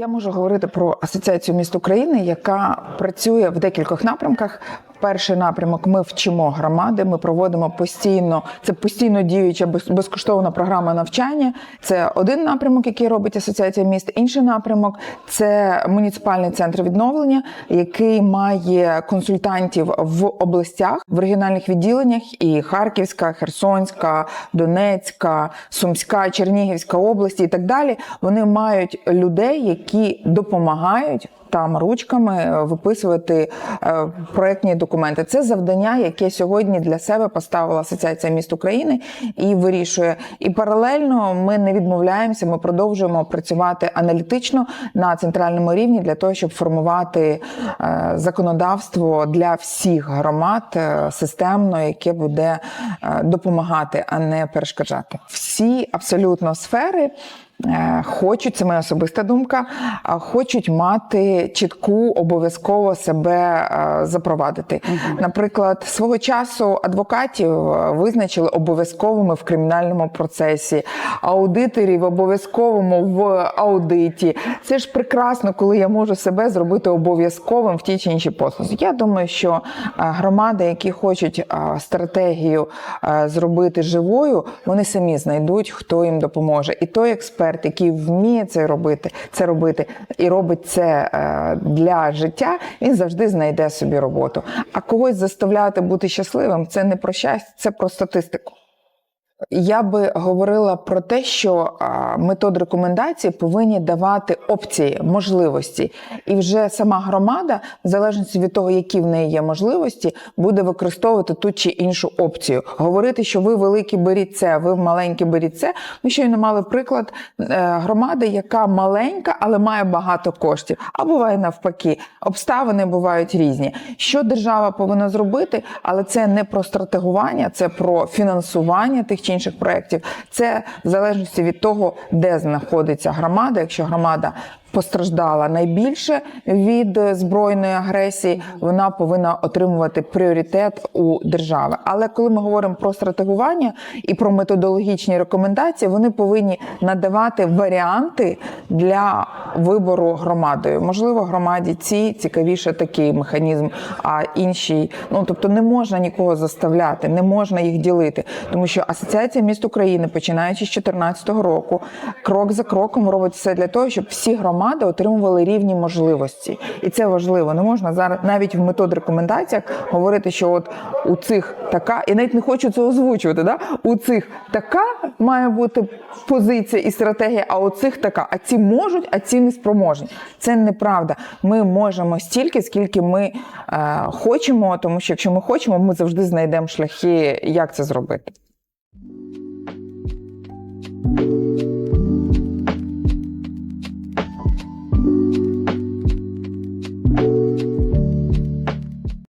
Я можу говорити про асоціацію міст України, яка працює в декількох напрямках. Перший напрямок ми вчимо громади. Ми проводимо постійно це постійно діюча без- безкоштовна програма навчання. Це один напрямок, який робить асоціація міст. Інший напрямок це муніципальний центр відновлення, який має консультантів в областях в регіональних відділеннях і Харківська, Херсонська, Донецька, Сумська, Чернігівська області і так далі. Вони мають людей, які допомагають. Там ручками е, виписувати проектні документи. Це завдання, яке сьогодні для себе поставила Асоціація міст України і вирішує. І паралельно ми не відмовляємося. Ми продовжуємо працювати аналітично на центральному рівні для того, щоб формувати е, законодавство для всіх громад е, системно, яке буде е, допомагати, а не перешкоджати. Всі абсолютно сфери. Е, Хочуть, це моя особиста думка, хочуть мати чітку обов'язково себе е, запровадити. Наприклад, свого часу адвокатів е, визначили обов'язковими в кримінальному процесі, аудиторів обов'язковому в аудиті. Це ж прекрасно, коли я можу себе зробити обов'язковим в тій чи іншій послузі. Я думаю, що громади, які хочуть стратегію зробити живою, вони самі знайдуть, хто їм допоможе. І той експерт, який вміє це робити, це робити і робить це е, для життя, він завжди знайде собі роботу. А когось заставляти бути щасливим це не про щастя, це про статистику. Я би говорила про те, що метод рекомендації повинні давати опції, можливості, і вже сама громада, в залежності від того, які в неї є можливості, буде використовувати ту чи іншу опцію. Говорити, що ви великі беріть це, ви маленькі беріть це. Ми щойно мали приклад е, громади, яка маленька, але має багато коштів. А буває навпаки, обставини бувають різні. Що держава повинна зробити, але це не про стратегування, це про фінансування тих чи інших проєктів. Це в залежності від того, де знаходиться громада. Якщо громада постраждала найбільше від збройної агресії, вона повинна отримувати пріоритет у держави. Але коли ми говоримо про стратегування і про методологічні рекомендації, вони повинні надавати варіанти для вибору громадою. Можливо, громаді ці цікавіше такий механізм, а іншій, ну тобто не можна нікого заставляти, не можна їх ділити, тому що асоціація міст України, починаючи з 2014 року, крок за кроком робить все для того, щоб всі громади отримували рівні можливості, і це важливо. Не можна зараз навіть в метод рекомендаціях говорити, що от у цих така, і навіть не хочу це озвучувати. Да? У цих така має бути позиція і стратегія, а у цих така. А ці можуть, а ці не спроможні. Це неправда. Ми можемо стільки, скільки ми е, хочемо, тому що якщо ми хочемо, ми завжди знайдемо шляхи, як це зробити.